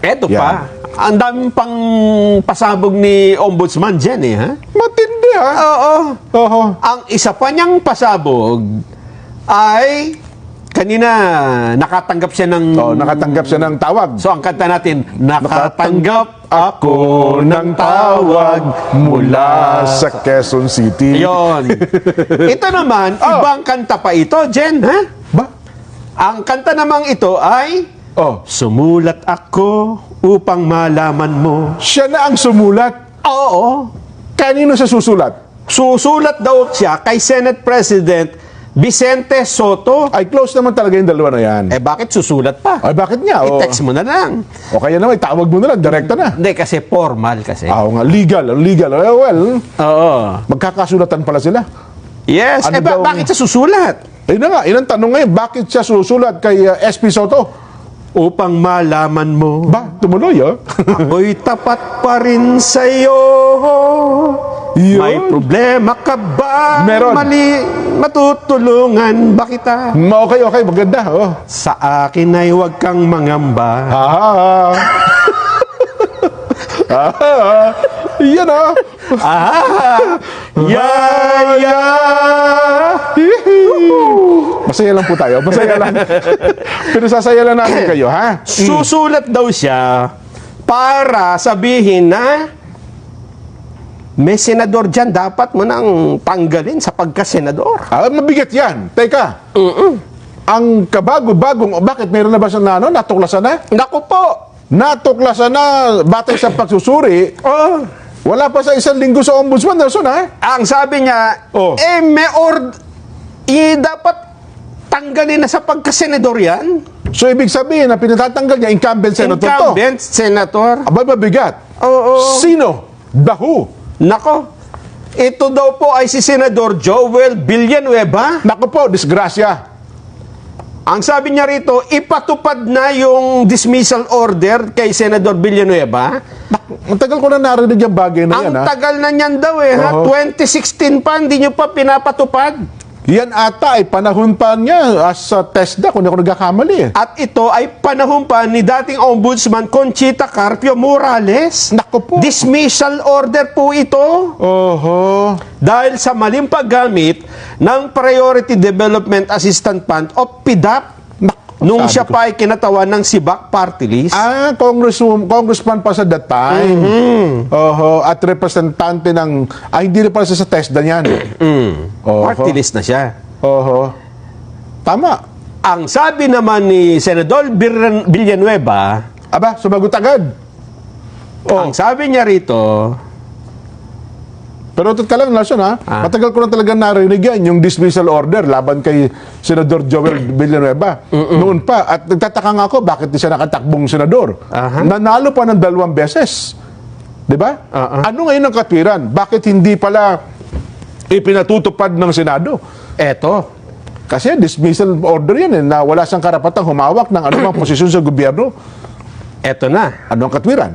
Eto pa, ang daming pang pasabog ni Ombudsman dyan eh, ha? Matindi ha? Oo. Oho. Ang isa pa niyang pasabog ay kanina nakatanggap siya ng... Oh, nakatanggap siya ng tawag. So ang kanta natin, nakatanggap ako ng tawag mula sa Quezon City. Yon. ito naman, Oh. ibang kanta pa ito, Jen, ha? Ba? Ang kanta namang ito ay Oh, Sumulat ako upang malaman mo. siya na ang sumulat. Oo. Kanino siya susulat? Susulat daw siya kay Senate President Vicente Soto. Ay, close naman talaga yung dalawa na yan. Eh bakit susulat pa? Ay, bakit nga? O, I-text mo na lang. o kaya naman, tawag mo na lang, direkta na. Hindi kasi formal kasi. Ah, oo nga, legal, legal. Eh, well, Oo. magkakasulatan pala sila. Yes. Ano eh ba- daw- bakit siya susulat? Ayun na nga, yun ang tanong ngayon, bakit siya susulat kay uh, SP Soto? Upang malaman mo. Ba, tumuloy, oh. Ako'y tapat pa rin sa'yo. Yun. May problema ka ba? Meron. Mali, matutulungan ba kita? Mm, okay, okay, maganda, oh. Sa akin ay huwag kang mangamba. Ah, ah, yan ah. Ah, yeah, yeah. Masaya lang po tayo, masaya lang. Pero sasaya lang natin kayo, ha? Susulat daw siya para sabihin na may senador dyan, dapat mo nang tanggalin sa pagka-senador. Ah, mabigat yan. Teka. Ang kabago-bagong, oh, bakit meron na ba siya na, ano, natuklasan na? Naku po! Natuklasan na, batay sa pagsusuri, Oh, wala pa sa isang linggo sa ombudsman, Nelson, ha? ang sabi niya, Oh. eh, may ord... Eh, dapat tanggalin na sa pagka-senador yan. So, ibig sabihin na pinatatanggal niya, incumbent senator to. Incumbent, senator. Abay, mabigat. Oo. Sino? The who? Nako, ito daw po ay si Senador Joel Villanueva. Naku po, disgrasya. Ang sabi niya rito, ipatupad na yung dismissal order kay Senador Villanueva. Ang tagal ko na narinig yung bagay na yan, Ang ha? tagal na niyan daw eh, ha? Oo. 2016 pa, hindi nyo pa pinapatupad. Yan ata ay panahon pa niya as a TESDA, kung ako nagkakamali. At ito ay panahon pa ni dating Ombudsman Conchita Carpio Morales. Naku po. Dismissal order po ito. Oho. Dahil sa maling paggamit ng Priority Development Assistance Fund o PDAP nung sabi siya ko. pa ay kinatawan ng Sibak Party List. Ah, congresswoman, congressman pa sa that time. Mm-hmm. Oho, at representante ng, ay hindi na pala siya sa TESDA niyan. Oho. Party list na siya. Oho. Tama. Ang sabi naman ni Senador Bir- Villanueva, Aba, sumagot agad. Oh. ang sabi niya rito, Pero tut ka lang, Nelson, ha? Ah. Matagal ko na talaga narinig yan, yung dismissal order laban kay Senador Joel Villanueva. Noon pa. At nagtataka nga ako, bakit siya nakatakbong senador? Aha. Nanalo pa ng dalawang beses. Di ba? Ah. Ano ngayon ang katwiran? Bakit hindi pala ipinatutupad ng Senado? eto, Kasi dismissal order yan eh, na wala siyang karapatang humawak ng anumang posisyon sa gobyerno. eto na. Ano ang katwiran?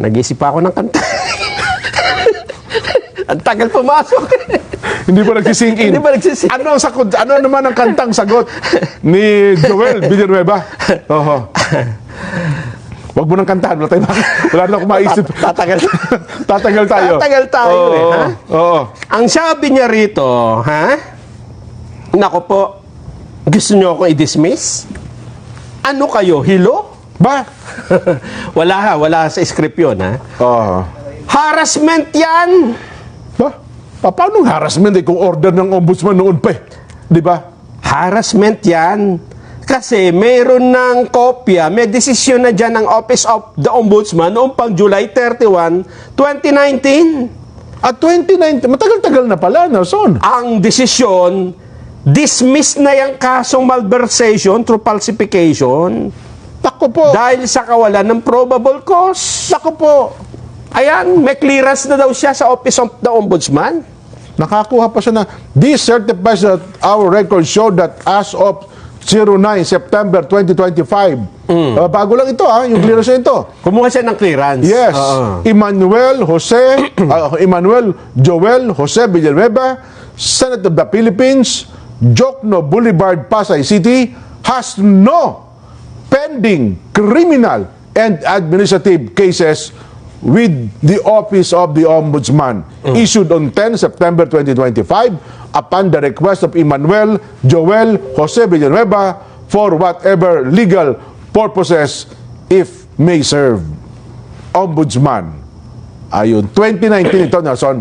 Nag-isip ako ng kanta. ang tagal pumasok. Hindi ba nagsisink in? Hindi ba nagsisink? Ano ang sagot? Ano naman ang kantang sagot ni Joel Villanueva? Oho. Wag mo nang kantahan. Wala, tayo, wala na akong maisip. Tatagal. Tatagal tayo. Tatagal tayo Oo, eh, ha? Oo. ang sabi niya rito, ha? Nako po, gusto niyo akong i-dismiss? Ano kayo, hilo? Ba? wala ha, wala sa script yun, ha? Oo. Harassment yan! Ba? Pa, paano harassment eh kung order ng ombudsman noon pa eh? Di ba? Harassment yan. Kasi mayroon ng kopya, may desisyon na dyan ng Office of the Ombudsman noong pang July 31, 2019. At 2019, matagal-tagal na pala, Nelson. Ang desisyon, dismiss na yung kasong malversation through falsification Tako po. dahil sa kawalan ng probable cause. Tako po. Ayan, may clearance na daw siya sa Office of the Ombudsman. Nakakuha pa siya na, this certifies that our records show that as of 09 September 2025. Uh, bago lang ito ah, yung clearance na ito. Kumuha siya ng clearance. Yes. Oo. Emmanuel Jose, uh, Emmanuel Joel Jose Villanueva, Senate of the Philippines, Jokno Boulevard, Pasay City, has no pending criminal and administrative cases with the Office of the Ombudsman issued on 10 September 2025 upon the request of Emmanuel Joel Jose Villanueva for whatever legal purposes if may serve. Ombudsman. Ayun. 2019 ito, Nelson.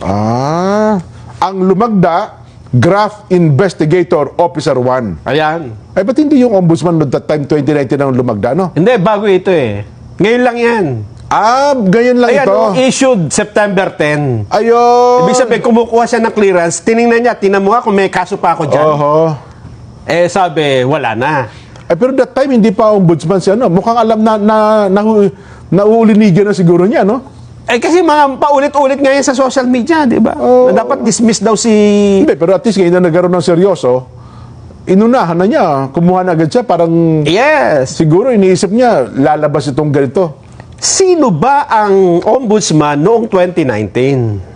Ah, ang lumagda, Graph Investigator Officer 1. Ayan. Ay, ba't hindi yung ombudsman noong that time 2019 ang lumagda, no? Hindi, bago ito eh. Ngayon lang yan. Ah, ganyan lang Ayan, ito. oh, issued September 10. Ayun. Ibig sabihin, kumukuha siya ng clearance, tiningnan niya, tinan mo nga kung may kaso pa ako dyan. Oho. Eh, sabi, wala na. Ay, pero that time, hindi pa ombudsman siya, no? Mukhang alam na, na, na, nauulinigan na siguro niya, no? Eh, kasi mga paulit-ulit ngayon sa social media, di ba? Oo. Na dapat dismiss daw si... Hindi, pero at least ngayon na nagkaroon ng seryoso, inunahan na niya, kumuha na agad siya, parang Yes. siguro iniisip niya, lalabas itong ganito. Sino ba ang ombudsman noong 2019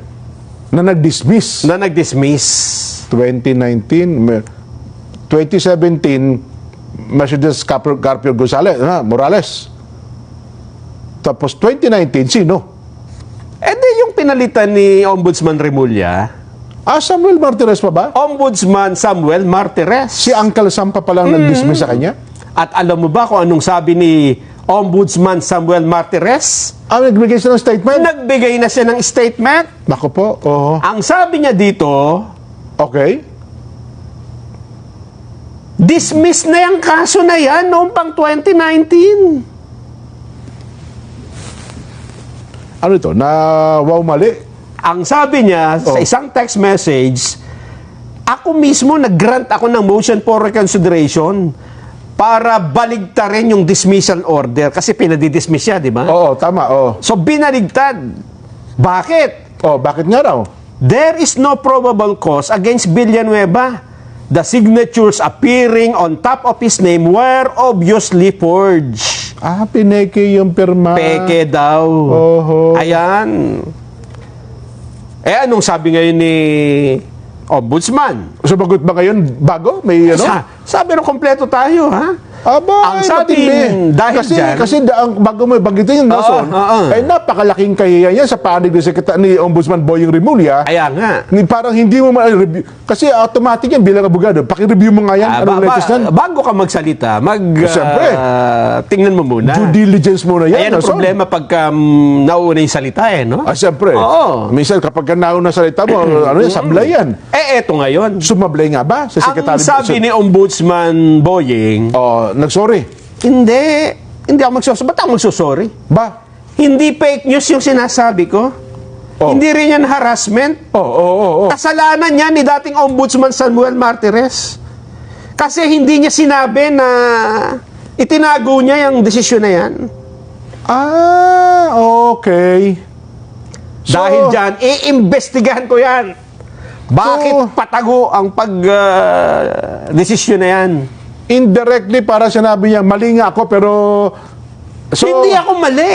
Na nag-dismiss. na nag-dismiss? 2019, me- 2017, Mercedes Carpio, Carpio Gonzalez, ah, Morales. Tapos 2019, sino? Eh di yung pinalitan ni Ombudsman Remulla, Ah, Samuel Martinez pa ba? Ombudsman Samuel Martires. Si Uncle Sam pa palang nag-dismiss sa kanya? At alam mo ba kung anong sabi ni Ombudsman Samuel Martires? Ah, nagbigay siya ng statement? Nagbigay na siya ng statement. Nako po, oo. Ang sabi niya dito, Okay. dismiss na yung kaso na yan noong pang 2019. Ano ito? Na wow mali? Ang sabi niya sa Oh. isang text message, ako mismo nag-grant ako ng motion for reconsideration para baligtarin yung dismissal order kasi pinadidismiss siya, di ba? Oo, tama, oo. So binaligtad. Bakit? Oh, bakit nga raw? There is no probable cause against Villanueva. The signatures appearing on top of his name were obviously forged. Ah, pineke yung pirma. Peke daw. Oho. Ayan. Eh, anong sabi ngayon ni Ombudsman? Sumagot ba ngayon bago? May ano? Sa, sabi ng kompleto tayo, ha? Aba, Ang sabi, matindi. dahil kasi, dyan- kasi da, ang, bago mo banggitin yung Nelson, oo. ay napakalaking kahiya yan sa panig ni, Sekretary, ni Ombudsman Boying Rimulya. Kaya nga. Ni, parang hindi mo ma-review. Kasi automatic yan bilang abogado. Paki-review mo nga yan. Ah, Anong ba- ba- bago ka magsalita, mag Siyempre. ah, tingnan mo muna. Due diligence muna yan. Ayan ang problema pagka um, nauuna yung salita eh, no? Ah, siyempre. Oo. Minsan kapag ka nauna sa salita mo, ano yan, sablay yan. Eh, eto ngayon. Sumablay nga ba sa Ang Secretary? sabi ni Ombudsman Boying, Oh, nagsorry. hindi, hindi ako magsusorry. Ba't ako magsusorry? Ba? Hindi fake news yung sinasabi ko. Oh. Hindi rin yan harassment. Oo, oo, oo. Oh. Kasalanan niya ni dating Ombudsman Samuel Martires. Kasi hindi niya sinabi na itinago niya yung desisyon na yan. Ah, okay. So, Dahil dyan, iimbestigahan ko yan. Bakit So- patago ang pag-desisyon na yan? Indirectly para sinabi niya, mali nga ako, pero... So, hindi ako mali.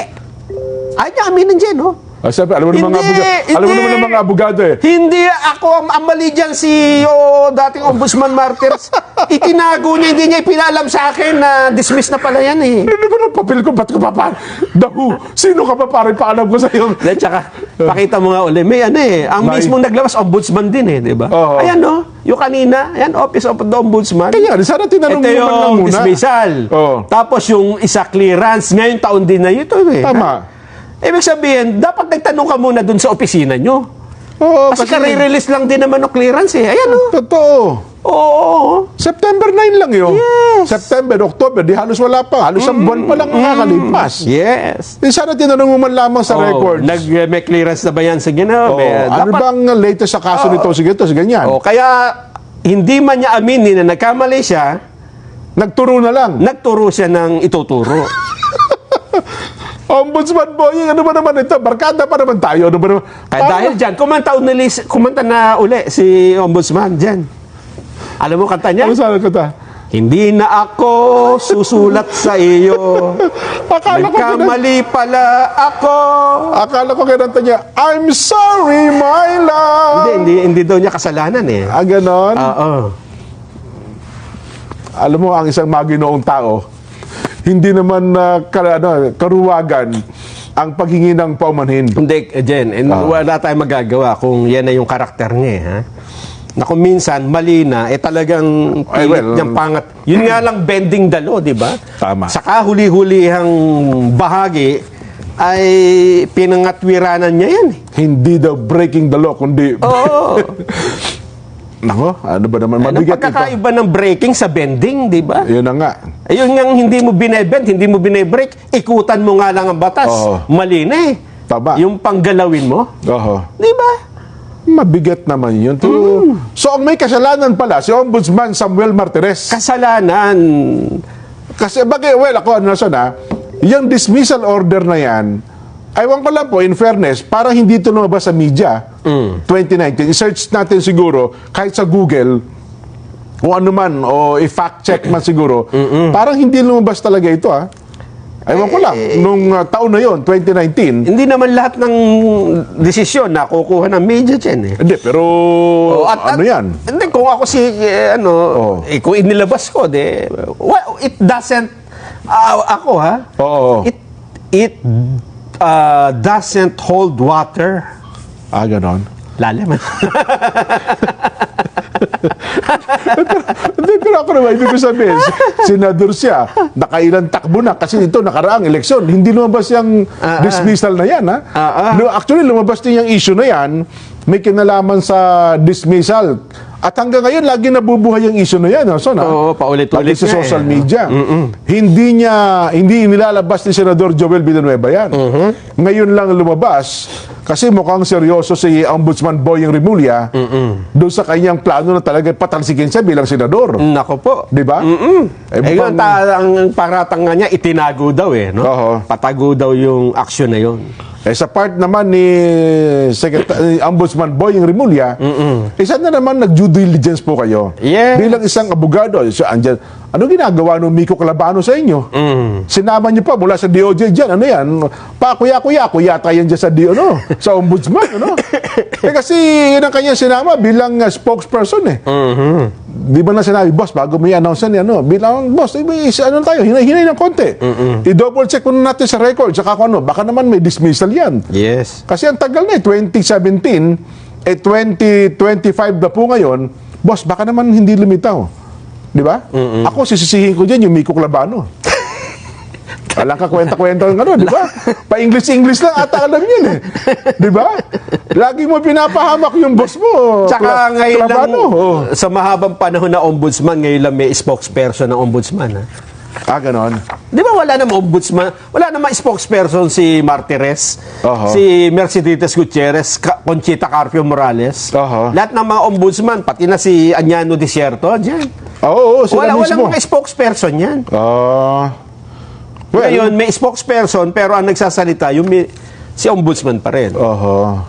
Ay, niya aminin dyan, no? Ah, siyempre, alam mo naman mga Hindi, abogado, alam mo hindi. naman ng mga abogado eh. Hindi ako ang ang mali dyan si o, dating Ombudsman Martires. Itinago niya, hindi niya ipinalam sa akin na dismiss na pala yan eh. Ano ba ng papel ko? Ba't ko pa pa? Dahu, sino ka pa pare? Paalam ko sa'yo. At saka, pakita mo nga uli, may ano eh, ang May- mismong naglabas, ombudsman din eh, di ba? Oo. Ayan no, yung kanina, ayan, Office of the Ombudsman. Kaya, sana tinanong Ito mo man lang yung muna. dismissal. Oo. Tapos yung isa clearance, ngayong taon din na ito eh. Tama. Ibig sabihin, dapat nagtanong ka muna dun sa opisina nyo. Oo, Kasi, kare-release lang din naman ng clearance eh. Ayan oh. Totoo. Oo. September 9 lang yun. Yes. September, October, di halos wala pa. Halos ang buwan pa lang nakakalipas. Yes. Di sana tinanong mo man lamang sa Oh, records. Nag, may clearance na ba yan sa Gino? May- ano dapat- bang latest sa kaso nito? Sige to, sige ganyan. Oh, kaya hindi man niya aminin na nagkamali siya, Nagturo na lang. nagturo siya ng ituturo. Ombudsman boy, ano ba naman ito? Barkada pa naman tayo. Ano ba naman? Kaya Paano- dahil dyan, kumanta, unalis, kumanta na uli si Ombudsman dyan. Alam mo kanta niya? Ano sana ko ta? Hindi na ako susulat sa iyo. Akala ko, Nagkamali pala ako. akala ko kinanta niya, I'm sorry, my love. Hindi, hindi, hindi daw niya kasalanan eh. Ah, ganon? Oo. Alam mo, ang isang maginoong tao, hindi naman na ka- ano, karuwagan ang paghingi ng paumanhin. Hindi, eh, Jen, and Ah. wala tayong magagawa kung yan na yung karakter niya, eh, ha? Na kung minsan, mali na, eh talagang pilit well, niyang pangat. Yun nga lang, bending dalo, di ba? Tama. Sa kahuli-hulihang bahagi, ay pinangatwiranan niya yan. eh. Hindi daw breaking the law, kundi... Oo. Nako, ano ba naman? Mabigat ito. pagkakaiba ng breaking sa bending, di ba? Yun na nga. Ayun nga hindi mo binebend, hindi mo binebreak, ikutan mo nga lang ang batas. Oo. Mali na eh. Tama. Yung panggalawin mo, Oho. di ba? Mabigat naman yun. To, So, ang may kasalanan pala, si Ombudsman Samuel Martires. Kasalanan. Kasi, bagay, well, ako, ano na, yung dismissal order na yan, aywan ko lang po, in fairness, para hindi ito lumabas sa media, 2019, i-search natin siguro, kahit sa Google, o ano man, o i-fact check man siguro, parang hindi lumabas talaga ito, ha? Aywan ko lang, nung uh, taon na yon 2019, Hindi naman lahat ng desisyon na kukuha ng media dyan eh. hindi, pero Oh, at- ano at- yan? Hindi, kung ako si, eh, ano, Oh. eh, kung inilabas ko, de, well, it doesn't, ah, ako ha, Oo. it, it uh, doesn't hold water. Ah, ganon. Lalim. Hindi, pero ako naman, ibig ko sabihin, senador siya, nakailang takbo na, kasi ito, nakaraang eleksyon, hindi lumabas yung dismissal na yan, ha? No, actually, lumabas din yung issue na yan, may kinalaman sa dismissal. At hanggang ngayon, lagi nabubuhay yung issue na yan, ha? So, na, Oo, paulit-ulit sa nga eh. social media. Hindi niya, hindi nilalabas ni Senador Joel Villanueva yan. Mm-hmm. Ngayon lang lumabas, kasi mukhang seryoso si Ombudsman Boying Rimulya doon sa kanyang plano na talaga patalsikin siya bilang senador. Nako po. Di ba? Eh, Eh, yun, ta- ang paratang nga niya, itinago daw eh. No? Oo. Patago daw yung aksyon na yun. Eh, sa part naman ni Secretary Ombudsman Boying Rimulya, isa na naman nag-due diligence po kayo. Yes. Bilang isang abogado, so, andyan, ano ginagawa ng Miko Calabano sa inyo? Sinama niyo pa mula sa DOJ dyan. Ano yan? Pa, kuya-kuya, kuya tayo dyan sa, DO, no? sa ombudsman. Ano? eh, kasi yun ang kanyang sinama bilang uh, spokesperson eh. Di ba na sinabi, boss, bago mo i-announce yan, ano, bilang, boss, eh, may, ano tayo, hinay-hinay ng konti. I-double check muna natin sa record, saka kung ano, baka naman may dismissal yan. Yes. Kasi ang tagal na eh, 2017, eh 2025 na po ngayon, boss, baka naman hindi lumitaw. Di ba? Ako, sisisihin ko dyan yung Miko Labano. Walang ka kwenta-kwenta ng ano, di ba? Pa-English-English lang ata alam yun eh. Di ba? Lagi mo pinapahamak yung boss mo. Tsaka Cla- ngayon lang, Labano. Oh. sa mahabang panahon na ombudsman, ngayon lang may spokesperson ng ombudsman. Ha? Ah, ganon. Di ba wala namang ombudsman, wala namang spokesperson si Martires, Oho. si Mercedes Gutierrez, Ka- Conchita Carpio Morales. Oho. Lahat ng mga ombudsman, pati na si Anyano Desierto, dyan. Oo, oo, sila Wala, mismo. walang mga spokesperson yan. Ah. well, Ngayon, may spokesperson, pero ang nagsasalita, yung mi- si ombudsman pa rin. Oho.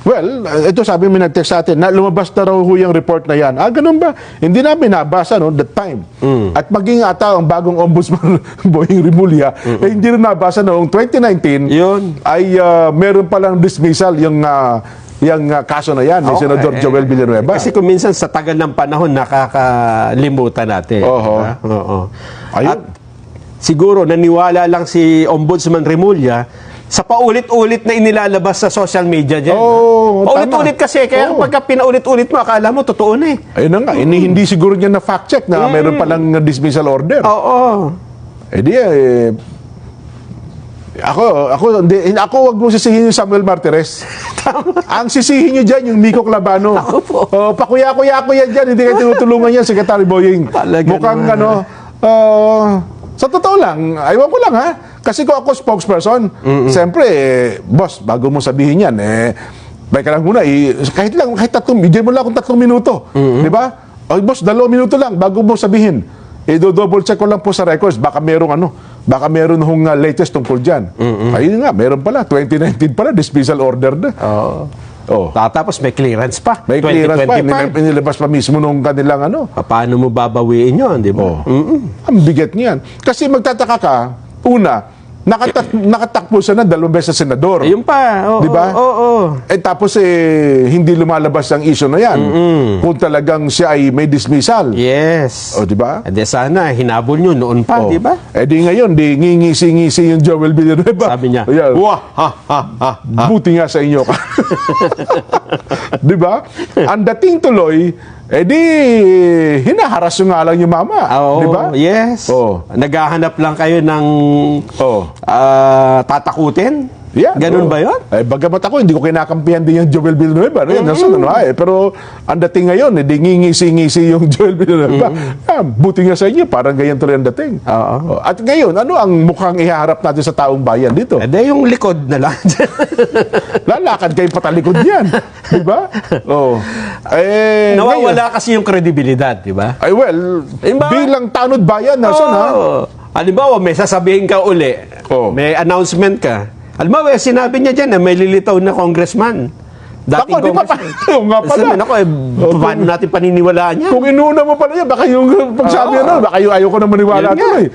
Well, uh, ito sabi mo nag-text sa atin na lumabas na raw ho yung report na yan. Ah, ganun ba? Hindi namin nabasa no, that time. At maging ata ang bagong ombudsman Boying Rimulya, eh, hindi rin nabasa noong 2019 Yun. ay uh, meron palang dismissal yung uh, yung uh, kaso na yan ni Oo, Senador eh, Joel Villanueva. Kasi kung minsan sa tagal ng panahon, nakakalimutan natin. Oho. Diba? Oo. Ayun. At siguro naniwala lang si Ombudsman Remulla sa paulit-ulit na inilalabas sa social media dyan. Oo, paulit-ulit tama. kasi, kaya Oo. pagka pinaulit-ulit mo, akala mo totoo na eh. Ayun na nga, ini- hindi siguro niya na fact check na meron palang dismissal order. Oo. Eh di eh, ako, ako, hindi, hindi- ako wag mo sisihin yung Samuel Martires. Ang sisihin nyo dyan, yung Miko Labano. Ako po. Oh, pakuya-kuya-kuya dyan, hindi kayo tinutulungan yan, Secretary Boying. Talaga Mukhang naman. ano, uh, sa totoo lang, aywan ko lang ha. Kasi kung ako spokesperson, siyempre, eh, boss, bago mo sabihin yan, eh, Baka lang muna, eh, kahit lang, kahit tatlong, bigyan mo lang akong tatlong minuto. Di ba? Ay, boss, dalawang minuto lang bago mo sabihin. Do-double check ko lang po sa records. Baka meron ano, baka meron hong uh, latest tungkol dyan. Ayun nga, meron pala. 2019 pala, dismissal order na. Oo. Oh. Tapos may clearance pa. May clearance pa. 2025. Inil- Inilabas pa mismo nung kanilang ano. Paano mo babawiin yun, di ba? Oh. Ang bigat niyan. Kasi magtataka ka, una, Nakatak- nakatakbo siya na dalawang beses sa senador. Ayun pa. Oo, Di ba? Oo, oo. Eh tapos eh, hindi lumalabas ang issue na yan. Kung talagang siya ay may dismissal. Yes. O, di ba? Eh, di sana, hinabol nyo noon pa, Oh. di ba? Eh di ngayon, di ngingisi-ngisi yung Joel Villanueva. Sabi niya, Ayan. wah, ha, ha, ha, ha. Buti nga sa inyo ka. di ba? Ang dating tuloy, eh di, hinaharas yung nga lang yung mama. Oo, di ba? Yes. Oo. Naghahanap lang kayo ng Oo. ah, tatakutin? Yeah, Ganun oo. ba yun? Eh, bagamat ako, hindi ko kinakampihan din yung Joel Villanueva. Ano, yan, nasa ano, eh. Pero ang dating ngayon, hindi ngingisi-ngisi yung Joel Villanueva. Ah, buti nga sa inyo, parang ganyan tuloy ang dating. Oh, At ngayon, ano ang mukhang ihaharap natin sa taong bayan dito? Eh, di yung likod na lang. Lalakad kayo patalikod yan. di ba? Oh. Eh, ngayon- Nawawala kasi yung kredibilidad, di ba? Ay, well, Eh, ba- bilang tanod bayan, Nelson, ha? Oo. Halimbawa, may sasabihin ka uli. Oo. May announcement ka. Halimbawa, sinabi niya dyan na may lilitaw na congressman. Ako, di pa? Oo nga pala. Sabi, Ako, eh, paano natin paniniwalaan yan? Kung inuuna mo pala yan, baka yung pagsabi Oo. ano, baka yung ayaw ko na maniwala nga. tuloy.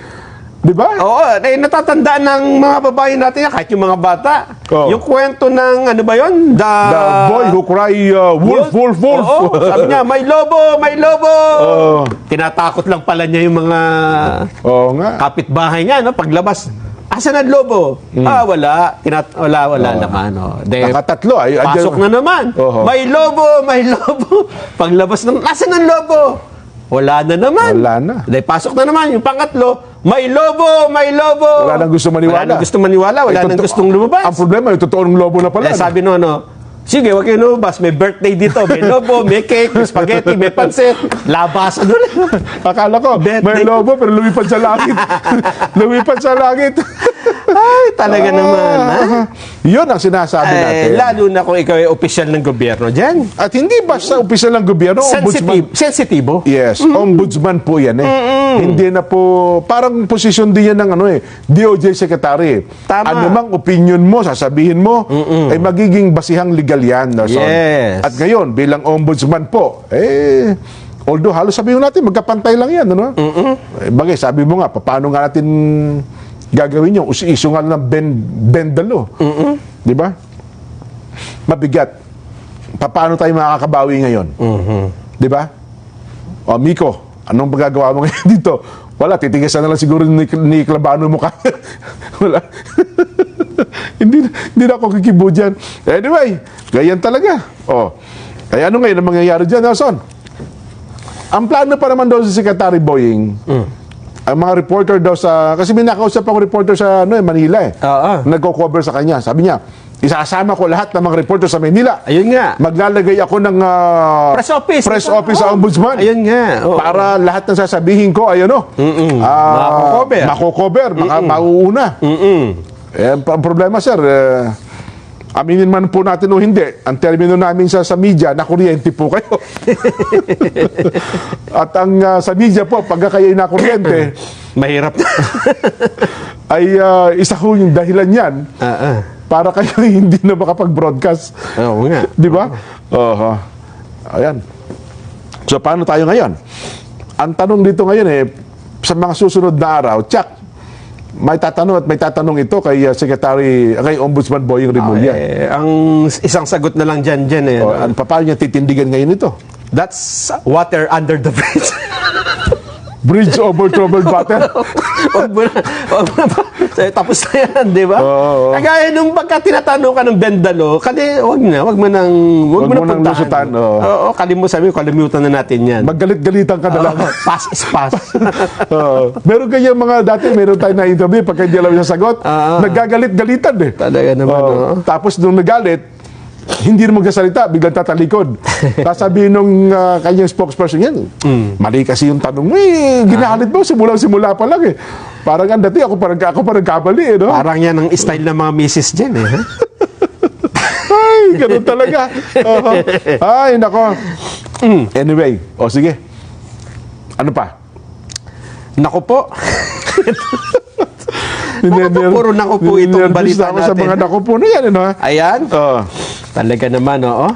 Di ba? Oo, eh, natatandaan ng mga babae natin yan, kahit yung mga bata. Oo. Yung kwento ng, ano ba yun? The, The boy who cry, uh, wolf, wolf, wolf. Oo, sabi niya, may lobo, may lobo. Oo. Tinatakot lang pala niya yung mga Oo nga. kapitbahay niya, no? Paglabas, asan ang lobo? Ah, wala. Tinat wala, wala naman. Oh. De, Nakatatlo. Ay, ay- pasok na naman. Oo. May lobo, may lobo. Paglabas ng, asan ang lobo? Wala na naman. Wala na. De, pasok na naman. Yung pangatlo, may lobo, may lobo. Wala nang gusto maniwala. Wala nang gusto maniwala. Wala Ay, nang totoo- gustong lumabas. Ang problema, yung totoong lobo na pala. Eh, sabi no, ano, sige, wag kayo lumabas. May birthday dito. May lobo, may cake, may spaghetti, may pansit. Labasan ulit. Akala ko, may Birthday. lobo pero lumipad sa langit. lumipad sa langit. Ay, talaga naman. Ha? Yun ang sinasabi natin. Eh, lalo na kung ikaw ay opisyal ng gobyerno dyan. At hindi basta opisyal ng gobyerno, ombudsman. Sensitive, sensitibo. Yes, ombudsman po yan eh. Hindi na po, parang posisyon din yan ng ano eh, DOJ Secretary. Tama. Ano mang opinion mo, sasabihin mo, ay magiging basihang legal yan. Nelson. Yes. At ngayon, bilang ombudsman po, eh, although halos sabihin natin, magkapantay lang yan. Ano? Eh, bagay, sabi mo nga, paano nga natin gagawin yung isu nga ng ben, bendalo. Di ba? Mabigat. Paano tayo makakabawi ngayon? Di ba? O, Miko, anong magagawa mo ngayon dito? Wala, titigasan na lang siguro ni, ni Clabano mo kaya. Wala. hindi, hindi na ako kikibo dyan. Anyway, ganyan talaga. O, kaya ano ngayon ang mangyayari dyan, Nelson? Ang plano pa naman daw sa Secretary Boying, ang mga reporter daw sa... Kasi may nakausap akong reporter sa ano, eh, Manila eh. Oo. Nagko-cover sa kanya. Sabi niya, isasama ko lahat ng mga reporter sa Manila. Ayun nga. Maglalagay ako ng ah, Press office. press office sa Oo. ombudsman. Ayun nga. Oo. Para lahat ng sasabihin ko ay ano, ah, Mako-cover. mako-cover, maka, mauuna. Mm-mm. Eh, ang problema sir, eh, aminin man po natin o hindi, ang termino namin sa, sa media, na kuryente po kayo. At ang ah, sa media po, pagka kayo na kuryente, Mahirap ay ah, isa ho yung dahilan yan ah. para kayo hindi na makapag-broadcast. Oo nga. Di ba? Oo. Ayan. So, paano tayo ngayon? Ang tanong dito ngayon eh, sa mga susunod na araw, tsak, may tatanong at may tatanong ito kay uh, Secretary, kay Ombudsman Boying Rimulya. Eh, ang isang sagot na lang dyan dyan eh. O, ano, paano niya titindigan ngayon ito? That's water under the bridge. Bridge over troubled water. Wag mo na. Wag mo na. Eh, Tapos na yan, di ba? Oo. Kagaya nung pagka tinatanong ka ng Bendalo, kali, wag na, wag mo nang, wag, Wag mo nang lusutan, oo. Oo, kalimutan sabi kalimutan na natin yan. Maggalit-galitan ka na lang. Pass is pass. Oo. meron kaya mga dati, meron tayo na interview, pagka hindi alam yung sagot, Ah. nagagalit-galitan eh. Talaga naman, oo. Tapos nung nagalit, hindi rin magsasalita, biglang tatalikod. Sasabihin nung ah, kanyang spokesperson yan, Mm. mali kasi yung tanong mo eh, ginalit mo, simula-simula pa lang eh. Parang ang dati, ako parang, ako parang kabali eh, no? Parang yan ang style ng mga misis dyan eh. Ay, ganun talaga. Oo. Ay, nako. Anyway, o sige. Ano pa? Naku po. Niner- puro naku po itong balita na ako sa natin. mga naku po na yan, ano? Ayan. Oo. Talaga naman, oo.